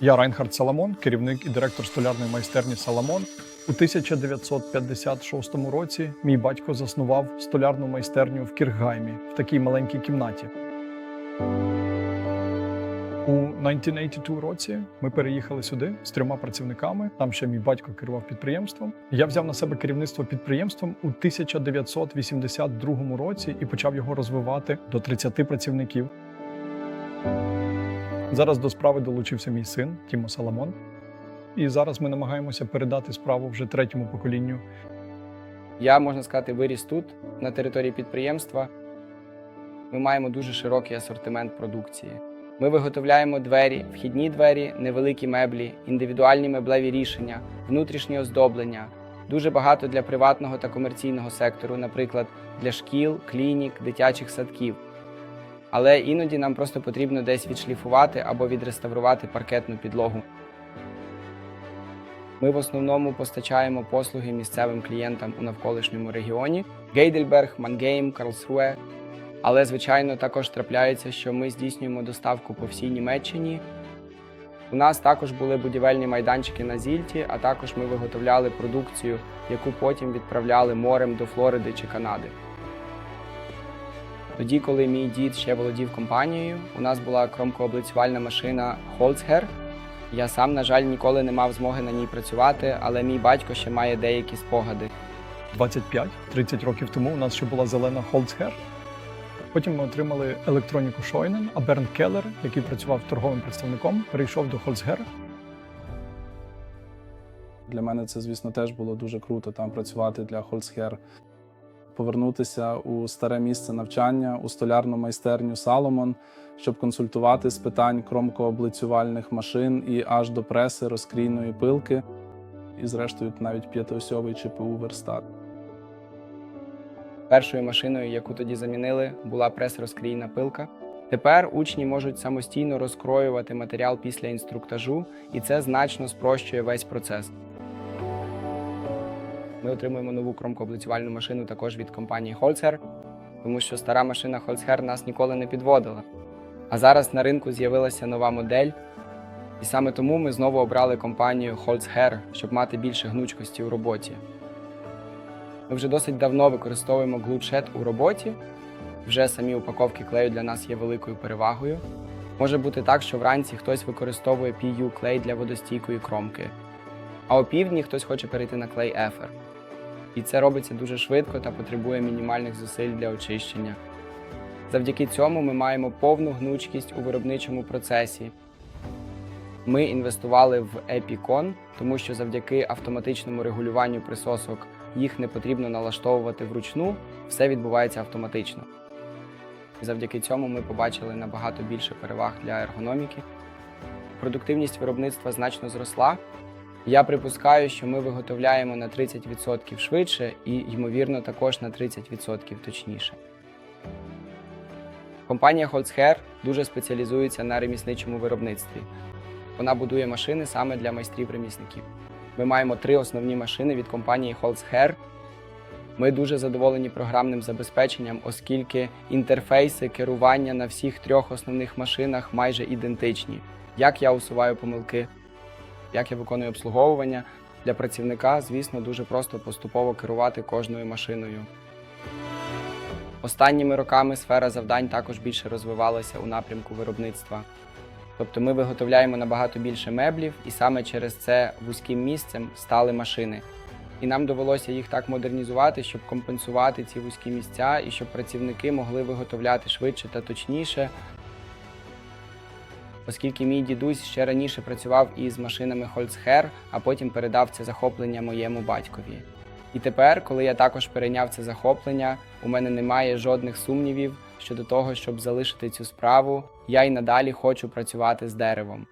Я Райнхард Саламон, керівник і директор столярної майстерні Саламон. У 1956 році мій батько заснував столярну майстерню в Кіргаймі в такій маленькій кімнаті. У 1982 році ми переїхали сюди з трьома працівниками. Там ще мій батько керував підприємством. Я взяв на себе керівництво підприємством у 1982 році і почав його розвивати до 30 працівників. Зараз до справи долучився мій син Тімо Саламон. І зараз ми намагаємося передати справу вже третьому поколінню. Я, можна сказати, виріс тут, на території підприємства. Ми маємо дуже широкий асортимент продукції. Ми виготовляємо двері, вхідні двері, невеликі меблі, індивідуальні меблеві рішення, внутрішнє оздоблення. Дуже багато для приватного та комерційного сектору, наприклад, для шкіл, клінік, дитячих садків. Але іноді нам просто потрібно десь відшліфувати або відреставрувати паркетну підлогу. Ми в основному постачаємо послуги місцевим клієнтам у навколишньому регіоні Гейдельберг, Мангейм, Карлсруе. Але, звичайно, також трапляється, що ми здійснюємо доставку по всій Німеччині. У нас також були будівельні майданчики на Зільті, а також ми виготовляли продукцію, яку потім відправляли морем до Флориди чи Канади. Тоді, коли мій дід ще володів компанією, у нас була кромкооблицювальна машина Holzherr. Я сам, на жаль, ніколи не мав змоги на ній працювати, але мій батько ще має деякі спогади. 25-30 років тому у нас ще була зелена Holzherr. Потім ми отримали електроніку Шойнен, а Берн Келлер, який працював торговим представником, перейшов до Holzherr. Для мене це, звісно, теж було дуже круто там працювати для Holzherr. Повернутися у старе місце навчання, у столярну майстерню Саломон, щоб консультувати з питань кромкооблицювальних машин і аж до преси розкрійної пилки, і, зрештою, навіть п'ятиосьовий ЧПУ верстат. Першою машиною, яку тоді замінили, була прес-розкрійна пилка. Тепер учні можуть самостійно розкроювати матеріал після інструктажу, і це значно спрощує весь процес. Ми отримуємо нову кромкооблицювальну машину також від компанії Holzer, тому що стара машина Holzer нас ніколи не підводила. А зараз на ринку з'явилася нова модель, і саме тому ми знову обрали компанію Holzher, щоб мати більше гнучкості у роботі. Ми вже досить давно використовуємо глудшет у роботі. Вже самі упаковки клею для нас є великою перевагою. Може бути так, що вранці хтось використовує PU клей для водостійкої кромки, а опівдні хтось хоче перейти на клей ефер. І це робиться дуже швидко та потребує мінімальних зусиль для очищення. Завдяки цьому ми маємо повну гнучкість у виробничому процесі. Ми інвестували в Epicon, тому що завдяки автоматичному регулюванню присосок їх не потрібно налаштовувати вручну, все відбувається автоматично. Завдяки цьому ми побачили набагато більше переваг для ергономіки. Продуктивність виробництва значно зросла. Я припускаю, що ми виготовляємо на 30% швидше і, ймовірно, також на 30% точніше. Компанія Holzher дуже спеціалізується на ремісничому виробництві. Вона будує машини саме для майстрів-ремісників. Ми маємо три основні машини від компанії Holzher. Ми дуже задоволені програмним забезпеченням, оскільки інтерфейси керування на всіх трьох основних машинах майже ідентичні. Як я усуваю помилки, як я виконую обслуговування для працівника, звісно, дуже просто поступово керувати кожною машиною. Останніми роками сфера завдань також більше розвивалася у напрямку виробництва. Тобто ми виготовляємо набагато більше меблів, і саме через це вузьким місцем стали машини. І нам довелося їх так модернізувати, щоб компенсувати ці вузькі місця і щоб працівники могли виготовляти швидше та точніше. Оскільки мій дідусь ще раніше працював із машинами Holzher, а потім передав це захоплення моєму батькові. І тепер, коли я також перейняв це захоплення, у мене немає жодних сумнівів щодо того, щоб залишити цю справу. Я й надалі хочу працювати з деревом.